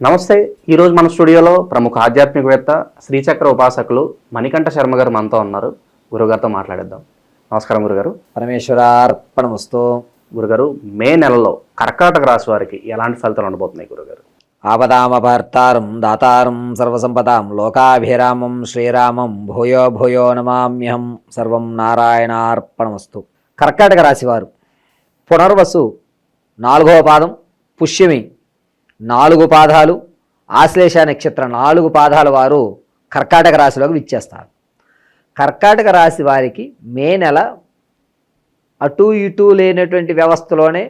నమస్తే ఈరోజు మన స్టూడియోలో ప్రముఖ ఆధ్యాత్మికవేత్త శ్రీచక్ర ఉపాసకులు మణికంఠ శర్మ గారు మనతో ఉన్నారు. గురుగారితో మాట్లాడేద్దాం. నమస్కారం గురుగారు. పరమేశ్వరార్పణమస్తు. గురుగారు మే నెలలో కర్కాటక రాశి వారికి ఎలాంటి ఫలితాలు ఉండబోతున్నాయి గురుగారు? ఆపదామపహర్తారం దాతారం సర్వసంపదాం లోకాభిరామం శ్రీరామం భూయో భూయో నమామ్యహం సర్వం నారాయణార్పణమస్తు. కర్కాటక రాశివారు పునర్వసు నాలుగవ పాదం పుష్యమి నాలుగు పాదాలు ఆశ్లేష నక్షత్ర నాలుగు పాదాల వారు కర్కాటక రాశిలోకి విచ్చేస్తారు. కర్కాటక రాశి వారికి మే నెల అటు ఇటు లేనటువంటి వ్యవస్థలోనే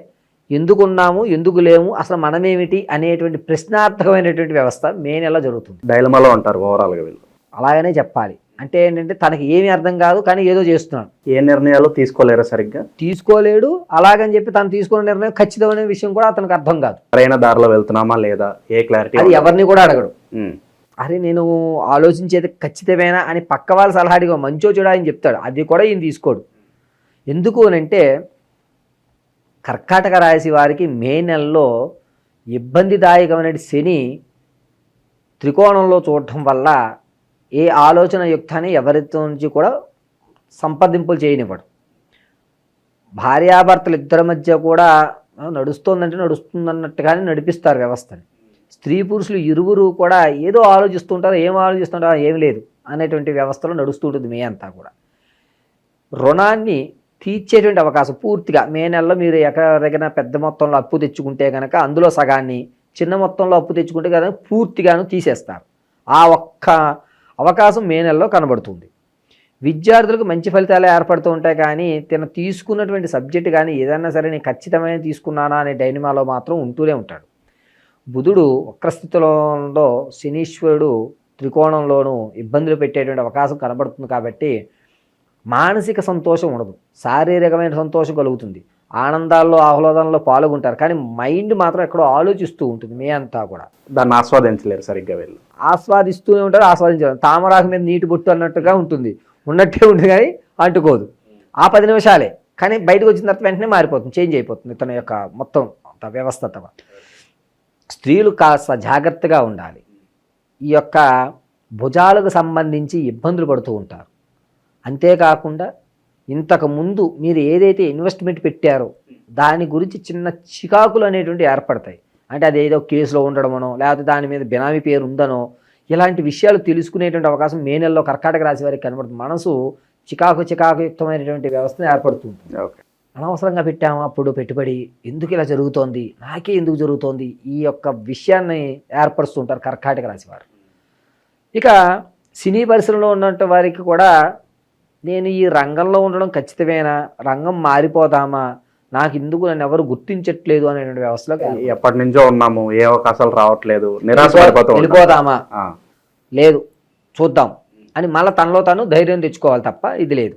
ఎందుకు ఉన్నాము ఎందుకు లేము అసలు మనమేమిటి అనేటువంటి ప్రశ్నార్థకమైనటువంటి వ్యవస్థ మే నెల జరుగుతుంది. డైలమాలో ఉంటారు ఓవరాల్గా వీళ్ళు. అలాగనే చెప్పాలి. అంటే ఏంటంటే తనకి ఏమీ అర్థం కాదు కానీ ఏదో చేస్తున్నాడు. ఏ నిర్ణయాలు తీసుకోలేరు సరిగ్గా? తీసుకోలేడు అలాగని చెప్పి తను తీసుకున్న నిర్ణయం ఖచ్చితమైన విషయం కూడా అతనికి అర్థం కాదు. సరైన దారిలో వెళ్తున్నామా లేదా? ఏ క్లారిటీ అది ఎవరిని కూడా అడగడు. అరే నేను ఆలోచించేది ఖచ్చితమేనా అని పక్క వాళ్ళ సలహా అడిగా మంచో చెడా అని చెప్తాడు. అది కూడా ఈయన తీసుకోడు. ఎందుకు అని అంటే కర్కాటక రాశి వారికి మే నెలలో ఇబ్బందిదాయకమైన శని త్రికోణంలో చూడటం వల్ల ఏ ఆలోచన యుక్తాన్ని ఎవరితో నుంచి కూడా సంప్రదింపులు చేయనివ్వడు. భార్యాభర్తలు ఇద్దరి మధ్య కూడా నడుస్తుందంటే నడుస్తోందంటే నడుస్తుందన్నట్టుగానే నడిపిస్తారు వ్యవస్థని. స్త్రీ పురుషులు ఇరువురు కూడా ఏదో ఆలోచిస్తుంటారు ఏం ఆలోచిస్తుంటారో ఏం లేదు అనేటువంటి వ్యవస్థలో నడుస్తుంటుంది మే అంతా కూడా. రుణాన్ని తీర్చేటువంటి అవకాశం పూర్తిగా మే నెలలో మీరు ఎక్కడెక్కడైనా పెద్ద మొత్తంలో అప్పు తెచ్చుకుంటే కనుక అందులో సగాన్ని చిన్న మొత్తంలో అప్పు తెచ్చుకుంటే కనుక పూర్తిగాను తీసేస్తారు. ఆ ఒక్క అవకాశం మే నెలలో కనబడుతుంది. విద్యార్థులకు మంచి ఫలితాలు ఏర్పడుతూ ఉంటాయి కానీ తను తీసుకున్నటువంటి సబ్జెక్ట్ కానీ ఏదైనా సరే నేను ఖచ్చితమైన తీసుకున్నానా అనే డైనమాలో మాత్రం ఉంటూనే ఉంటాడు. బుధుడు వక్రస్థితిలో శనీశ్వరుడు త్రికోణంలోనూ ఇబ్బందులు పెట్టేటువంటి అవకాశం కనబడుతుంది కాబట్టి మానసిక సంతోషం ఉండదు. శారీరకమైన సంతోషం కలుగుతుంది. ఆనందాల్లో ఆహ్లాదంలో పాల్గొంటారు. కానీ మైండ్ మాత్రం ఎక్కడో ఆలోచిస్తూ ఉంటుంది. మే అంతా కూడా. దాన్ని ఆస్వాదించలేరు సరిగ్గా వెళ్ళి. ఆస్వాదిస్తూనే ఉంటారు ఆస్వాదించారు. తామరాకు మీద నీటి బొట్టు అన్నట్టుగా ఉంటుంది. ఉన్నట్టే ఉంటుంది కానీ అంటుకోదు. ఆ పది నిమిషాలే. కానీ బయటకు వచ్చిన తర్వాత వెంటనే మారిపోతుంది చేంజ్ అయిపోతుంది తన యొక్క మొత్తం వ్యవస్థ తమ. స్త్రీలు కాస్త జాగ్రత్తగా ఉండాలి. ఈ యొక్క భుజాలకు సంబంధించి ఇబ్బందులు పడుతూ ఉంటారు. అంతేకాకుండా ఇంతకు ముందు మీరు ఏదైతే ఇన్వెస్ట్మెంట్ పెట్టారో దాని గురించి చిన్న చికాకులు అనేటువంటి ఏర్పడతాయి. అంటే అది ఏదో కేసులో ఉండడమనో లేకపోతే దాని మీద బినామీ పేరు ఉందనో ఇలాంటి విషయాలు తెలుసుకునేటువంటి అవకాశం మే నెలలో కర్కాటక రాశి వారికి కనబడుతుంది. మనసు చికాకు చికాకుయుక్తమైనటువంటి వ్యవస్థను ఏర్పడుతుంది. ఓకే. అనవసరంగా పెట్టాము? అప్పుడు పెట్టుబడి. ఎందుకు ఇలా జరుగుతోంది? నాకే ఎందుకు జరుగుతోంది? ఈ యొక్క విషయాన్ని ఏర్పరుస్తుంటారు కర్కాటక రాశి వారు. ఇక సినీ పరిశ్రమలో ఉన్నట్టు వారికి కూడా నేను ఈ రంగంలో ఉండడం ఖచ్చితమేనా? రంగం మారిపోదామా? నాకు ఎందుకు నన్ను ఎవరు గుర్తించట్లేదు అనేటువంటి వ్యవస్థలోకి ఎప్పటి నుంచో ఉన్నాము ఏ అవకాశాలు రావట్లేదు నిరాశ ఆ, లేదు చూద్దాం. అని మళ్ళీ తనలో తను ధైర్యం తెచ్చుకోవాలి తప్ప ఇది లేదు.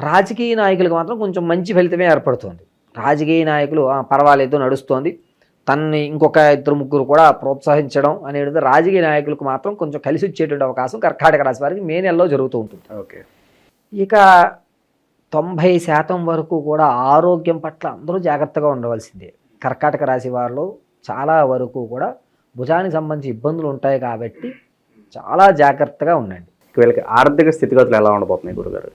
రాజకీయ నాయకులకు మాత్రం కొంచెం మంచి ఫలితమే ఏర్పడుతుంది. రాజకీయ నాయకులు "ఆ, పర్వాలేదు నడుస్తోంది. తనని ఇంకొక ఇద్దరు ముగ్గురు కూడా ప్రోత్సహించడం అనేది రాజకీయ నాయకులకు మాత్రం కొంచెం కలిసి వచ్చేటువంటి అవకాశం కర్కాటక రాశి వారికి మే నెలలో జరుగుతూ ఉంటుంది. ఓకే. ఇక తొంభై శాతం వరకు కూడా ఆరోగ్యం పట్ల అందరూ జాగ్రత్తగా ఉండవలసిందే. కర్కాటక రాశి వారిలో చాలా వరకు కూడా భుజానికి సంబంధించి ఇబ్బందులు ఉంటాయి కాబట్టి చాలా జాగ్రత్తగా ఉండండి. వీళ్ళకి ఆర్థిక స్థితిగతులు ఎలా ఉండబోతున్నాయి గురుగారు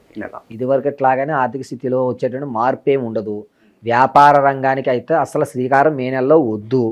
ఇదివరకట్లాగానే ఆర్థిక స్థితిలో వచ్చేటువంటి మార్పు ఏమి ఉండదు. వ్యాపార రంగానికి అయితే అసలు శ్రీకారం మే నెలలో వద్దు.